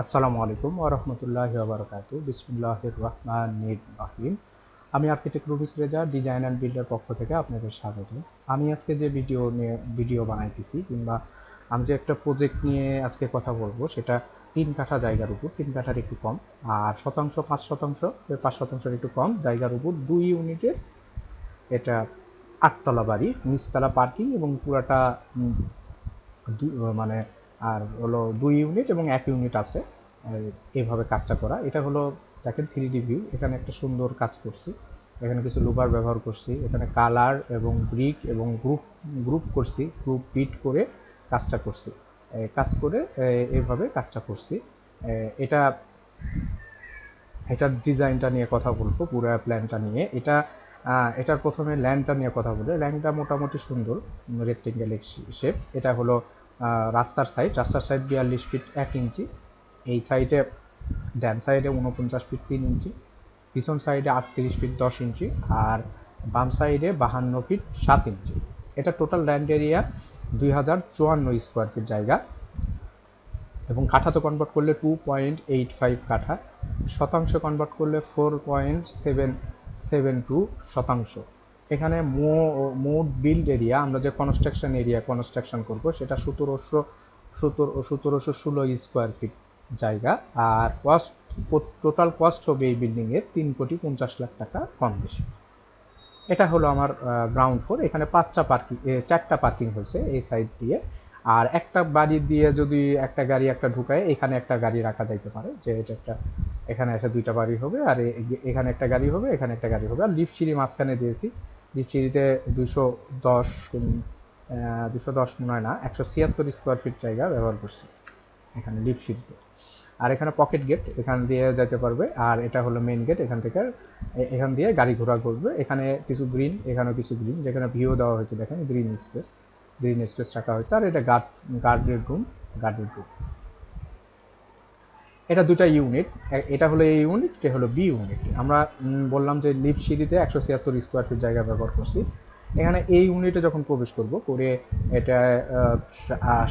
আসসালামু আলাইকুম ওরহমতুল্লাহ বারকাত বিসমুল্লাহির রহমান রাহিম। আমি architect Rubis Reza, design and builder পক্ষ থেকে আপনাদের স্বাগত। আমি আজকে যে ভিডিও নিয়ে ভিডিও বানাইতেছি কিংবা আমি যে একটা প্রজেক্ট নিয়ে আজকে কথা বলব, সেটা তিন কাঠা জায়গার উপর, তিন কাঠার একটু কম। আর শতাংশ, পাঁচ শতাংশ পাঁচ শতাংশের একটু কম জায়গার উপর দুই ইউনিটের এটা আটতলা বাড়ি, নিচতলা পার্কিং এবং পুরাটা মানে আর হলো দুই ইউনিট এবং এক ইউনিট আছে। এই এইভাবে কাজটা করা। এটা হলো, দেখেন থ্রি ডি ভিউ এখানে একটা সুন্দর কাজ করছি। এখানে কিছু লোবার ব্যবহার করছি। এখানে কালার এবং ব্রিক এবং গ্রুপ গ্রুপ করছি। গ্রুপ বিট করে কাজটা করছি। কাজ করে এইভাবে কাজটা করছি। এটা, এটার ডিজাইনটা নিয়ে কথা বলব, পুরো প্ল্যানটা নিয়ে। এটা এটার প্রথমে ল্যান্ডটা নিয়ে কথা বলে ল্যান্ডটা মোটামুটি সুন্দর রেক্টেঙ্গেল শেপ এটা হলো রাস্তার সাইড রাস্তার সাইড বিয়াল্লিশ ফিট এক ইঞ্চি। এই সাইডে ডান সাইডে উনপঞ্চাশ ফিট তিন ইঞ্চি, পিছন সাইডে আটত্রিশ ফিট দশ ইঞ্চি আর বাম সাইডে বাহান্ন ফিট সাত ইঞ্চি। এটা টোটাল ল্যান্ড এরিয়া দুই হাজার চুয়ান্ন স্কোয়ার ফিট জায়গা এবং কাঠা তো কনভার্ট করলে টু পয়েন্ট এইট ফাইভ কাঠা, শতাংশ কনভার্ট করলে four point seven seven two শতাংশ। এখানে মোট বিল্ড এরিয়া আমরা যে কনস্ট্রাকশন এরিয়া কনস্ট্রাকশন করব, সেটা সতেরোশো, সতেরো, সতেরোশো ষোলো স্কোয়ার ফিট জায়গা। আর কস্ট টোটাল কস্ট হবে এই বিল্ডিংয়ের তিন কোটি পঞ্চাশ লাখ টাকা কম বেশি। এটা হলো আমার গ্রাউন্ড ফ্লোর এখানে পাঁচটা পার্কিং চারটা পার্কিং হয়েছে এই সাইড দিয়ে। আর একটা বাড়ি দিয়ে যদি একটা গাড়ি একটা ঢুকায়, এখানে একটা গাড়ি রাখা যাইতে পারে, যে এটা একটা, এখানে এসে দুইটা বাড়ি হবে, আর এখানে একটা গাড়ি হবে, এখানে একটা গাড়ি হবে। আর লিফট সিঁড়ি মাঝখানে দিয়েছি। লিফট সিঁড়িতে দুশো দশ দুশো দশ মনে হয় না, একশো ছিয়াত্তর স্কোয়ার ফিট জায়গা ব্যবহার করছি, এখানে লিফট সিঁড়িতে আর এখানে পকেট গেট এখান দিয়ে যেতে পারবে, আর এটা হলো মেইন গেট এখান থেকে এখান দিয়ে গাড়ি ঘোরা করবে এখানে কিছু গ্রিন এখানেও কিছু গ্রিন যেখানে ভিউ দেওয়া হয়েছে, দেখেন গ্রিন স্পেস গ্রিন স্পেস রাখা হয়েছে। আর এটা গার্ড গার্ডের রুম গার্ডের রুম এটা দুটা ইউনিট এটা হলো এই ইউনিট এটা হলো বি ইউনিট আমরা বললাম যে লিফট সিঁড়িতে একশো ছিয়াত্তর স্কোয়ার ফিট জায়গা ব্যবহার করছি। এখানে এই ইউনিটে যখন প্রবেশ করব, করে এটা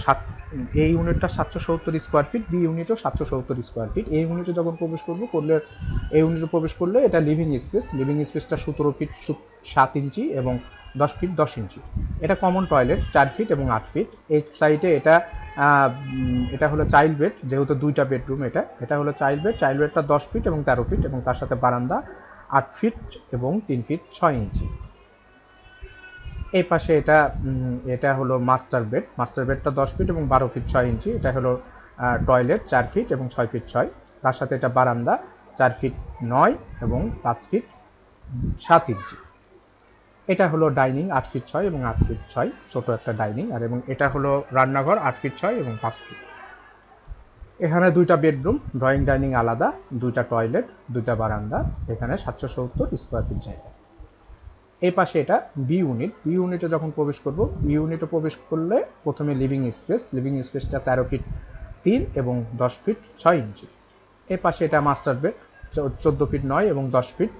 সাত এই ইউনিটটা সাতশো সত্তর স্কোয়ার ফিট বি ইউনিটও সাতশো সত্তর স্কোয়ার ফিট এই ইউনিটে যখন প্রবেশ করব, করলে এই ইউনিটে প্রবেশ করলে এটা লিভিং স্পেস লিভিং স্পেসটা সতেরো ফিট সাত ইঞ্চি এবং দশ ফিট দশ ইঞ্চি। এটা কমন টয়লেট চার ফিট এবং আট ফিট এই সাইডে এটা এটা হলো চাইল্ড বেড যেহেতু দুইটা বেডরুম এটা। এটা হলো চাইল্ড বেড চাইল্ড বেডটা দশ ফিট এবং তেরো ফিট এবং তার সাথে বারান্দা আট ফিট এবং তিন ফিট ছয় ইঞ্চি এই পাশে এটা এটা হলো মাস্টার বেড মাস্টার বেডটা দশ ফিট এবং বারো ফিট ছয় ইঞ্চি এটা হলো টয়লেট চার ফিট এবং ছয় ফিট ছয়। তার সাথে এটা বারান্দা চার ফিট নয় এবং পাঁচ ফিট সাত ইঞ্চি এটা হলো ডাইনিং আট ফিট ছয় এবং আট ফিট ছয়, ছোট একটা ডাইনিং, আর এবং এটা হলো রান্নাঘর আট ফিট ছয় এবং পাঁচ ফিট। এখানে দুইটা বেডরুম, ড্রয়িং ডাইনিং আলাদা, দুইটা টয়লেট, দুইটা বারান্দা, এখানে সাতশো সত্তর স্কোয়ার ফিট জায়গা। এই পাশে এটা বি ইউনিট বি ইউনিটে যখন প্রবেশ করব বি ইউনিটে প্রবেশ করলে প্রথমে লিভিং স্পেস লিভিং স্পেসটা তেরো ফিট তিন এবং দশ ফিট ছয় ইঞ্চি। এই পাশে এটা মাস্টার বেড চোদ্দ ফিট নয় এবং দশ ফিট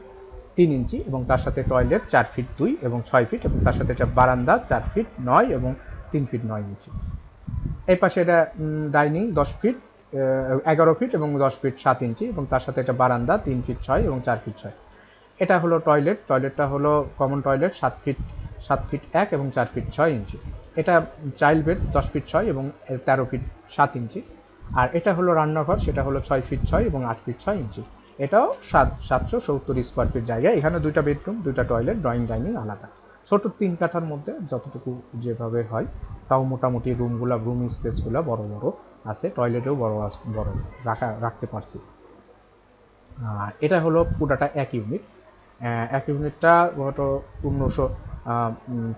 তিন ইঞ্চি এবং তার সাথে টয়লেট চার ফিট দুই এবং ছয় ফিট এবং তার সাথে এটা বারান্দা চার ফিট নয় এবং তিন ফিট নয় ইঞ্চি। এই পাশে এটা ডাইনিং দশ ফিট এগারো ফিট এবং দশ ফিট সাত ইঞ্চি এবং তার সাথে এটা বারান্দা তিন ফিট ছয় এবং চার ফিট ছয়। এটা হলো টয়লেট টয়লেটটা হলো কমন টয়লেট সাত ফিট সাত ফিট এক এবং চার ফিট ছয় ইঞ্চি। এটা চাইল্ড বেড দশ ফিট ছয় এবং তেরো ফিট সাত ইঞ্চি। আর এটা হলো রান্নাঘর, সেটা হলো ছয় ফিট ছয় এবং আট ফিট ছয় ইঞ্চি। এটাও সাত, সাতশো সত্তর স্কোয়ার ফিট জায়গা। এখানে দুইটা বেডরুম দুইটা টয়লেট ড্রয়িং ডাইনিং আলাদা। ছোট তিন কাঠার মধ্যে যতটুকু যেভাবে হয়, তাও মোটামুটি রুমগুলা রুম স্পেসগুলো বড় বড় আছে। টয়লেটেও বড় বড় রাখা, রাখতে পারছি। এটা হলো পুরাটা এক ইউনিট এক ইউনিটটা হয়তো পনেরোশো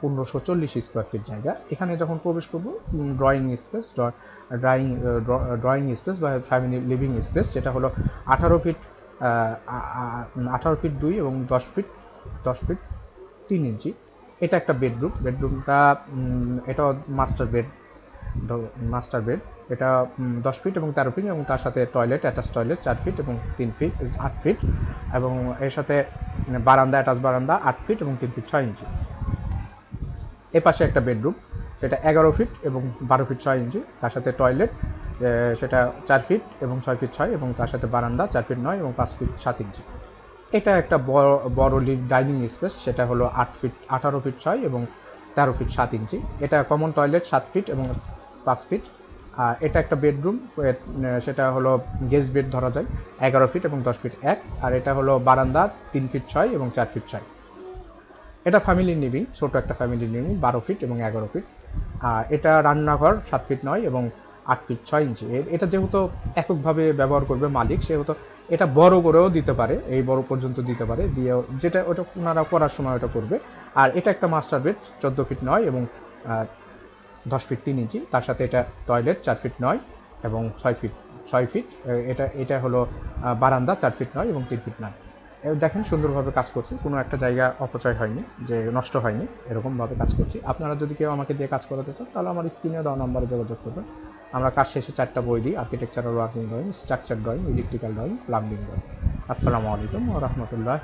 পনেরোশো চল্লিশ স্কোয়ার ফিট জায়গা। এখানে যখন প্রবেশ করব drawing space drawing drawing space বা ফ্যামিলি লিভিং স্পেস যেটা হলো আঠারো ফিট আঠারো ফিট দুই এবং দশ ফিট দশ ফিট তিন ইঞ্চি। এটা একটা বেডরুম। বেডরুমটা এটা মাস্টার বেড মাস্টার বেড। এটা দশ ফিট এবং তেরো ফিট এবং তার সাথে টয়লেট, অ্যাটাচ টয়লেট চার ফিট এবং তিন ফিট, আট ফিট এবং এর সাথে বারান্দা, অ্যাটাচ বারান্দা আট ফিট এবং তিন ফিট ছয় ইঞ্চি। এ পাশে একটা বেডরুম। সেটা এগারো ফিট এবং বারো ফিট ছয় ইঞ্চি। তার সাথে টয়লেট সেটা চার ফিট এবং ছয় ফিট ছয় এবং তার সাথে বারান্দা চার ফিট নয় এবং পাঁচ ফিট সাত ইঞ্চি। এটা একটা বড় বড় ডাইনিং স্পেস সেটা হলো আট ফিট, আঠারো ফিট ছয় এবং তেরো ফিট সাত ইঞ্চি। এটা কমন টয়লেট সাত ফিট এবং পাঁচ ফিট। আর এটা একটা বেডরুম সেটা হলো গেস্ট বেড ধরা যায়, এগারো ফিট এবং দশ ফিট এক। আর এটা হলো বারান্দা তিন ফিট ছয় এবং চার ফিট ছয়। এটা ফ্যামিলি লিভিং ছোট একটা ফ্যামিলি লিভিং বারো ফিট এবং এগারো ফিট আর এটা রান্নাঘর সাত ফিট নয় এবং আট ফিট ছয় ইঞ্চি এটা যেহেতু এককভাবে ব্যবহার করবে মালিক, সেহেতু এটা বড় করেও দিতে পারে, এই বড় পর্যন্ত দিতে পারে। দিয়ে যেটা ওটা ওনারা করার সময় ওটা করবে। আর এটা একটা মাস্টার বেড চোদ্দ ফিট নয় এবং দশ ফিট তিন ইঞ্চি তার সাথে এটা টয়লেট চার ফিট নয় এবং ছয় ফিট ছয় ফিট এটা এটা হলো বারান্দা চার ফিট নয় এবং তিন ফিট নয় দেখেন সুন্দরভাবে কাজ করছি। কোনো একটা জায়গা অপচয় হয়নি, যে নষ্ট হয়নি, এরকমভাবে কাজ করছি। আপনারা যদি কেউ আমাকে দিয়ে কাজ করাতে চান, তাহলে আমার স্ক্রিনে দেওয়া নাম্বারে যোগাযোগ করবেন। আমরা কাজ শেষে চারটা বই দিই architectural working drawing structure drawing electrical drawing plumbing drawing আসসালামু আলাইকুম ও রহমতুল্লাহ